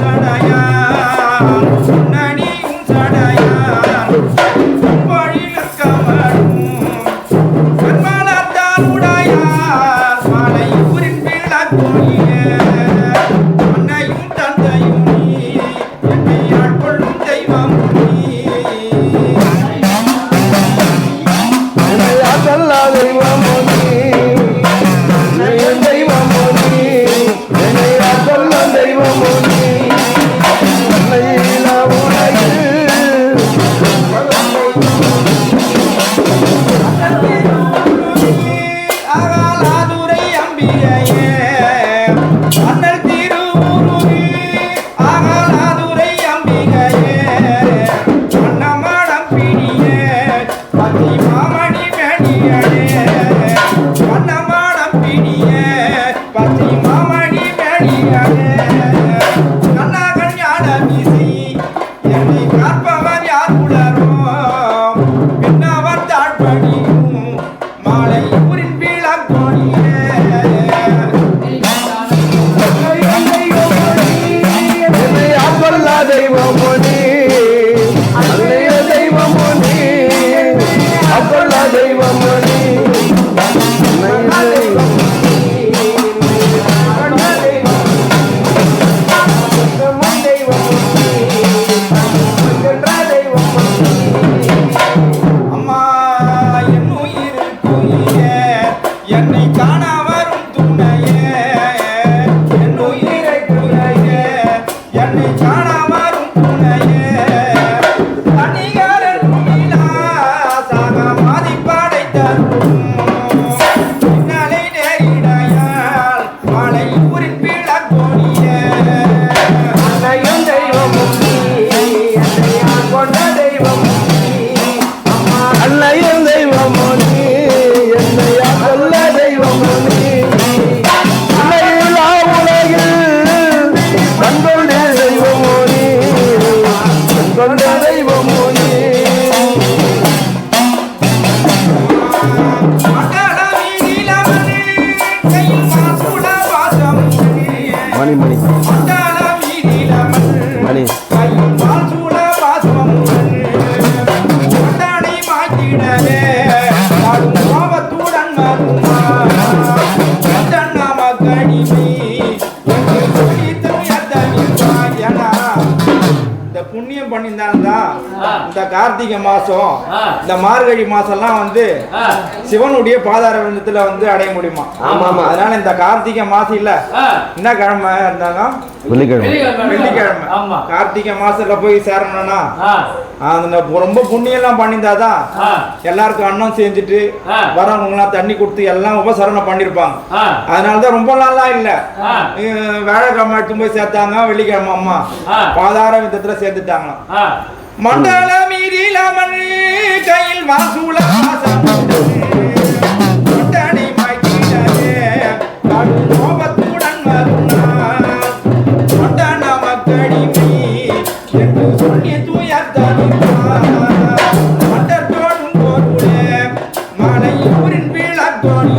சடையா Thank you. money. Karthigai மாசம் இந்த மார்கழி மாசம்லாம் வந்து சிவனுடைய பாதார விருந்தத்துல வந்து அடைய முடியுமா? ஆமா, ஆமா. அதனால இந்த கார்த்திகை மாசம் இல்ல. என்ன கிழமை இருந்தாங்க வெள்ளிக்கிழமை. வெள்ளிக்கிழமை. கார்த்திகை மாசத்துல போய் சேரணும்னா அந்த ரொம்ப புண்ணியம் எல்லாம் பண்ணியிருந்தாதான் எல்லாருக்கும் அன்னம் செஞ்சுட்டு ஆ. வரவங்க எல்லாம் தண்ணி கொடுத்து எல்லாம் உபசரணம் பண்ணிருப்பாங்க. அதனாலதான் ரொம்ப நாள்லாம் இல்ல. வேலைக்கிழமை எடுத்து போய் சேர்த்தாங்க வெள்ளிக்கிழமை அம்மா. பாதார விதத்துல சேர்த்துட்டாங்க. மண்டல நீலமண் கையில் வாசூல கோபத்துடன் வருந்தான் மக்களிமே என்று சொல்லி தூயத்தான் மட்டத்தோடும் போர்வுடைய மலை ஊரின் பீழத்தோடு